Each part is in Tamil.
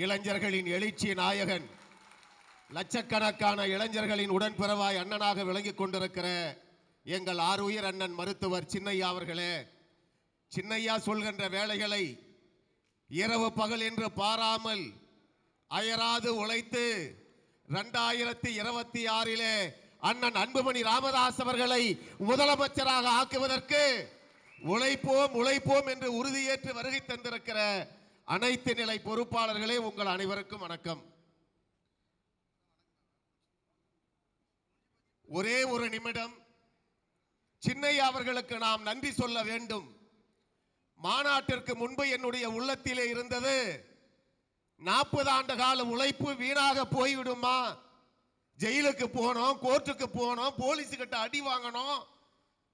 இளைஞர்களின் எழுச்சி நாயகன் லட்சக்கணக்கான இளைஞர்களின் உடன்பிறவாய் அண்ணனாக விளங்கிக் கொண்டிருக்கிற எங்கள் ஆறுயிர் அண்ணன் மருத்துவர் சின்னையா அவர்களே சின்னையா சொல்கின்ற வேலைகளை இரவு பகல் என்று பாராமல் அயராது உழைத்து ரெண்டாயிரத்தி இருபத்தி ஆறிலே அண்ணன் அன்புமணி ராமதாஸ் அவர்களை முதலமைச்சராக ஆக்குவதற்கு உழைப்போம் உழைப்போம் என்று உறுதியேற்று வருகை தந்திருக்கிற அனைத்து நிலை பொறுப்பாளர்களே உங்கள் அனைவருக்கும் வணக்கம். ஒரே ஒரு நிமிடம். சின்னையா அவர்களுக்கு நாம் நன்றி சொல்ல வேண்டும். மாநாட்டிற்கு முன்பு என்னுடைய உள்ளத்திலே இருந்தது நாற்பது ஆண்டு கால உழைப்பு வீணாக போய்விடுமா? ஜெயிலுக்கு போனோம் கோர்ட்டுக்கு போனோம் போலீஸுக்கிட்ட அடி வாங்கணும்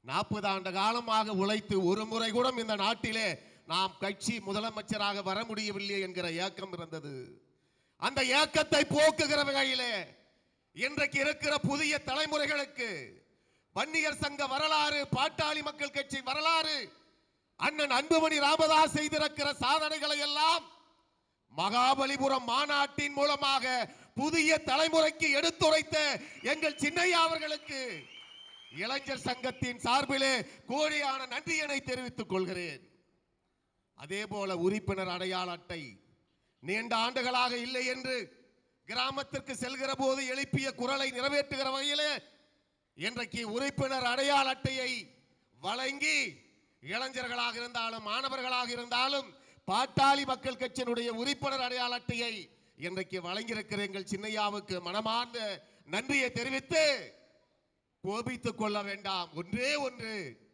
நாற்பது ஆண்டு காலமாக உழைத்து ஒரு முறை கூட இந்த நாட்டிலே நாம் கட்சி முதலமைச்சராக வர முடியவில்லை என்கிற ஏக்கம் இருந்தது. அந்த ஏக்கத்தை போக்குகிற வகையிலே இன்றைக்கு இருக்கிற புதிய தலைமுறைகளுக்கு வன்னியர் சங்க வரலாறு பாட்டாளி மக்கள் கட்சி வரலாறு அண்ணன் அன்புமணி ராமதாஸ் செய்திருக்கிற சாதனைகளை எல்லாம் மகாபலிபுரம் மாநாட்டின் மூலமாக புதிய தலைமுறைக்கு எடுத்துரைத்த எங்கள் சின்னையா அவர்களுக்கு இளைஞர் சங்கத்தின் சார்பிலே கோடியான நன்றியினை தெரிவித்துக் கொள்கிறேன். அதே போல உறுப்பினர் அடையாள அட்டை. நீண்ட ஆண்டுகளாக இல்லை என்று கிராமத்திற்கு செல்கிற போது எழுப்பிய குரலை நிறைவேற்றுகிற வகையிலே இன்றைக்கு உறுப்பினர் அடையாள அட்டையை வழங்கி இளைஞர்களாக இருந்தாலும் மாணவர்களாக இருந்தாலும் பாட்டாளி மக்கள் கட்சியினுடைய உறுப்பினர் அடையாள அட்டையை இன்றைக்கு வழங்கியிருக்கிற எங்கள் சின்னையாவுக்கு மனமார்ந்த நன்றியை தெரிவித்து கோபித்துக் கொள்ள வேண்டாம். ஒன்றே ஒன்று.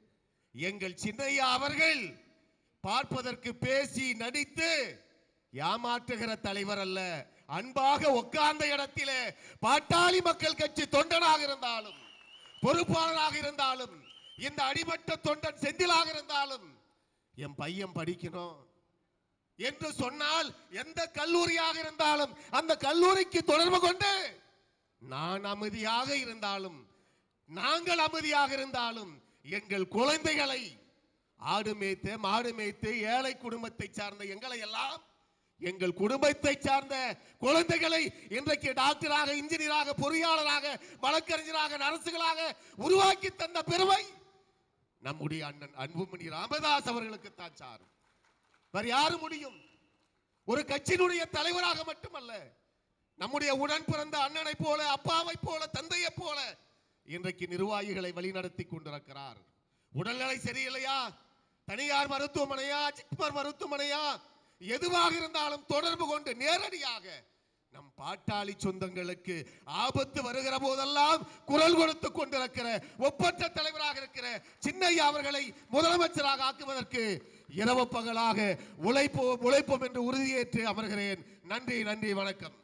எங்கள் சின்னையா அவர்கள் பார்ப்பதற்கு பேசி நடித்து ஏமாற்றுகிற தலைவர் அல்ல. அன்பாக உட்கார்ந்த இடத்திலே பாட்டாளி மக்கள் கட்சி தொண்டனாக இருந்தாலும் பொறுப்பாளராக இருந்தாலும் இந்த அடிமட்ட தொண்டன் செந்திலாக இருந்தாலும் என் பையன் படிக்கணும் என்று சொன்னால் எந்த கல்லூரியாக இருந்தாலும் அந்த கல்லூரிக்கு தொடர்பு கொண்டு நான் அமைதியாக இருந்தாலும் நாங்கள் அமைதியாக இருந்தாலும் எங்கள் குழந்தைகளை ஆடு மேய்த்து மாடு மேய்த்து ஏழை குடும்பத்தை சார்ந்த எங்களை எல்லாம் எங்கள் குடும்பத்தை சார்ந்த குழந்தைகளை இன்றைக்கு டாக்டராக இன்ஜினியராக பொறியாளராக வழக்கறிஞராக நரசுகளாக உருவாக்கி தந்த பெருமை நம்முடைய அண்ணன் அன்புமணி ராமதாஸ் அவர்களுக்கு தான் சாரும். வேற யாரு முடியும்? ஒரு கட்சியினுடைய தலைவராக மட்டுமல்ல நம்முடைய உடன் பிறந்த அண்ணனை போல அப்பாவை போல தந்தையை போல இன்றைக்கு நிர்வாகிகளை வழிநடத்தி கொண்டிருக்கிறார். உடல்நிலை சரியில்லையா? தனியார் மருத்துவமனையா ஜிப்மர் மருத்துவமனையா? எதுவாக இருந்தாலும் தொடர்பு கொண்டு நேரடியாக நம் பாட்டாளி சொந்தங்களுக்கு ஆபத்து வருகிற போதெல்லாம் குரல் கொடுத்து கொண்டிருக்கிற ஒப்பற்ற தலைவராக இருக்கிற சின்னையா அவர்களை முதலமைச்சராக ஆக்குவதற்கு இரவு பகலாக உழைப்போம் உழைப்போம் என்று உறுதியேற்று அமர்கிறேன். நன்றி நன்றி வணக்கம்.